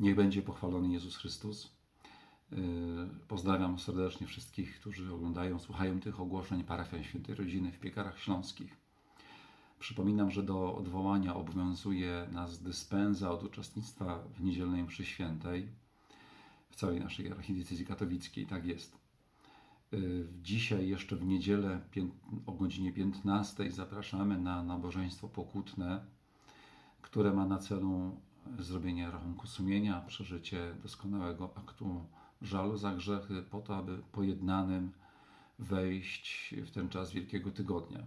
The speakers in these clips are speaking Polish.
Niech będzie pochwalony Jezus Chrystus. Yy, Pozdrawiam serdecznie wszystkich, którzy oglądają, słuchają tych ogłoszeń parafian Świętej Rodziny w Piekarach Śląskich. Przypominam, że do odwołania obowiązuje nas dyspensa od uczestnictwa w niedzielnej mszy świętej w całej naszej archidiecezji katowickiej. Tak jest. Yy, Dzisiaj jeszcze w niedzielę o godzinie 15 zapraszamy na nabożeństwo pokutne, które ma na celu zrobienie rachunku sumienia, przeżycie doskonałego aktu żalu za grzechy, po to, aby pojednanym wejść w ten czas Wielkiego Tygodnia.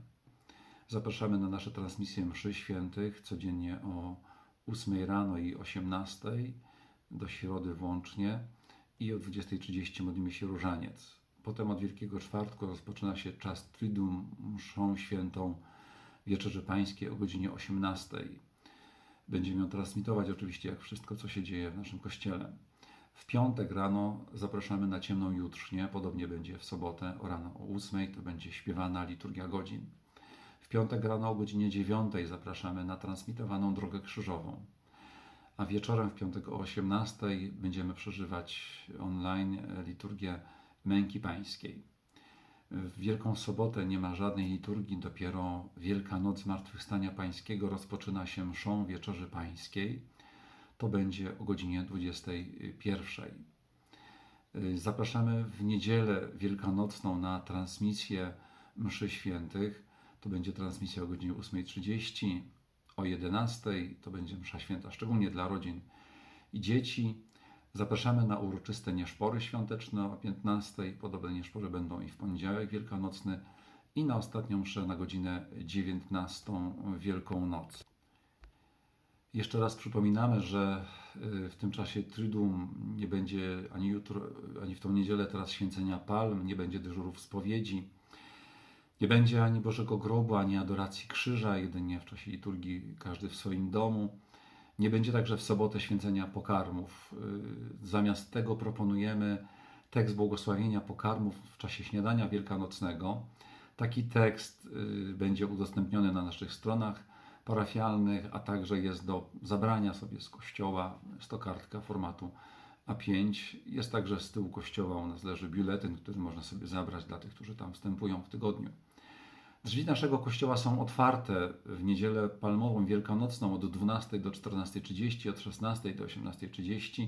Zapraszamy na nasze transmisje mszy świętych codziennie o 8 rano i 18 do środy włącznie i o 20.30 modlimy się różaniec. Potem od Wielkiego Czwartku rozpoczyna się czas Triduum mszą świętą Wieczerzy Pańskiej o godzinie 18. Będziemy ją transmitować oczywiście jak wszystko, co się dzieje w naszym kościele. W piątek rano zapraszamy na ciemną jutrznię, podobnie będzie w sobotę o rano o 8 to będzie śpiewana liturgia godzin. W piątek rano o godzinie 9 zapraszamy na transmitowaną drogę krzyżową. A wieczorem w piątek o 18 będziemy przeżywać online liturgię Męki Pańskiej. W Wielką Sobotę nie ma żadnej liturgii, dopiero Wielka Noc Zmartwychwstania Pańskiego rozpoczyna się mszą Wieczerzy Pańskiej. To będzie o godzinie 21. Zapraszamy w niedzielę wielkanocną na transmisję mszy świętych. To będzie transmisja o godzinie 8.30, o 11.00 to będzie msza święta, szczególnie dla rodzin i dzieci. Zapraszamy na uroczyste nieszpory świąteczne o 15. Podobne nieszpory będą i w poniedziałek wielkanocny i na ostatnią mszę na godzinę 19 Wielką Noc. Jeszcze raz przypominamy, że y, w tym czasie Triduum nie będzie ani jutro, ani w tą niedzielę teraz święcenia palm, nie będzie dyżurów spowiedzi, nie będzie ani Bożego Grobu, ani adoracji krzyża, jedynie w czasie liturgii każdy w swoim domu. Nie będzie także w sobotę święcenia pokarmów. Y, Zamiast tego proponujemy tekst błogosławienia pokarmów w czasie śniadania wielkanocnego. Taki tekst y, będzie udostępniony na naszych stronach parafialnych, a także jest do zabrania sobie z kościoła. Jest to kartka formatu A5. Jest także z tyłu kościoła u nas leży biuletyn, który można sobie zabrać dla tych, którzy tam wstępują w tygodniu. Drzwi naszego kościoła są otwarte w niedzielę palmową wielkanocną od 12 do 14.30, od 16 do 18.30,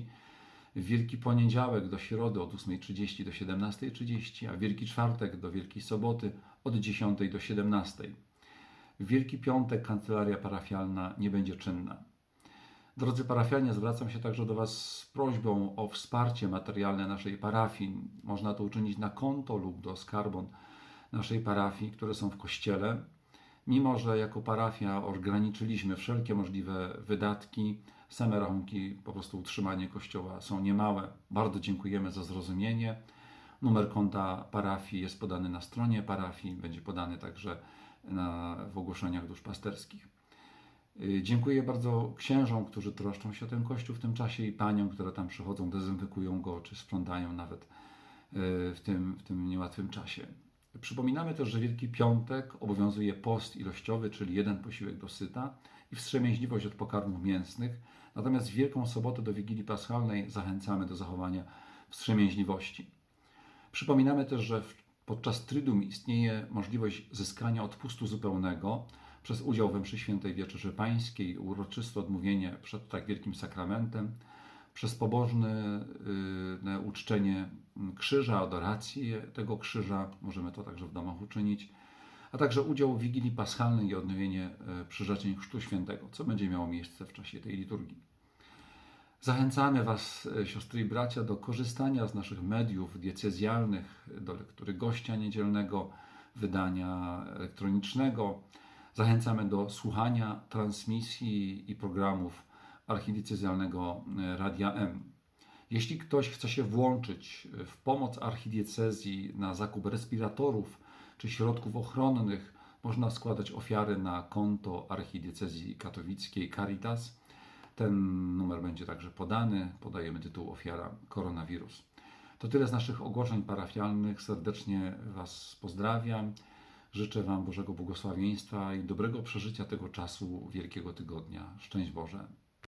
w Wielki Poniedziałek do Środy od 8.30 do 17.30, a w Wielki Czwartek do Wielkiej Soboty od 10 do 17. W Wielki Piątek kancelaria parafialna nie będzie czynna. Drodzy parafianie, zwracam się także do Was z prośbą o wsparcie materialne naszej parafii. Można to uczynić na konto lub do skarbon naszej parafii, które są w kościele. Mimo, że jako parafia ograniczyliśmy wszelkie możliwe wydatki, same rachunki, po prostu utrzymanie kościoła są niemałe. Bardzo dziękujemy za zrozumienie. Numer konta parafii jest podany na stronie parafii, będzie podany także na, w ogłoszeniach duszpasterskich. Y, Dziękuję bardzo księżom, którzy troszczą się o ten kościół w tym czasie i paniom, które tam przychodzą, dezynfekują go czy sprzątają nawet y, w tym, w tym niełatwym czasie. Przypominamy też, że Wielki Piątek obowiązuje post ilościowy, czyli jeden posiłek do syta i wstrzemięźliwość od pokarmów mięsnych. Natomiast Wielką Sobotę do Wigilii Paschalnej zachęcamy do zachowania wstrzemięźliwości. Przypominamy też, że podczas Trydum istnieje możliwość zyskania odpustu zupełnego przez udział we mszy świętej Wieczerzy Pańskiej, uroczyste odmówienie przed tak wielkim sakramentem, przez pobożne y, uczczenie krzyża, adorację tego krzyża, możemy to także w domach uczynić, a także udział w Wigilii Paschalnej i odnowienie przyrzeczeń Chrztu Świętego, co będzie miało miejsce w czasie tej liturgii. Zachęcamy Was, e, siostry i bracia, do korzystania z naszych mediów diecezjalnych, do lektury gościa niedzielnego, wydania elektronicznego. Zachęcamy do słuchania transmisji i programów archidiecezjalnego e, Radia M. Jeśli ktoś chce się włączyć w pomoc archidiecezji na zakup respiratorów czy środków ochronnych, można składać ofiary na konto archidiecezji katowickiej Caritas. Ten numer będzie także podany. Podajemy tytuł Ofiara Koronawirus. To tyle z naszych ogłoszeń parafialnych. Serdecznie Was pozdrawiam. Życzę Wam Bożego błogosławieństwa i dobrego przeżycia tego czasu Wielkiego Tygodnia. Szczęść Boże.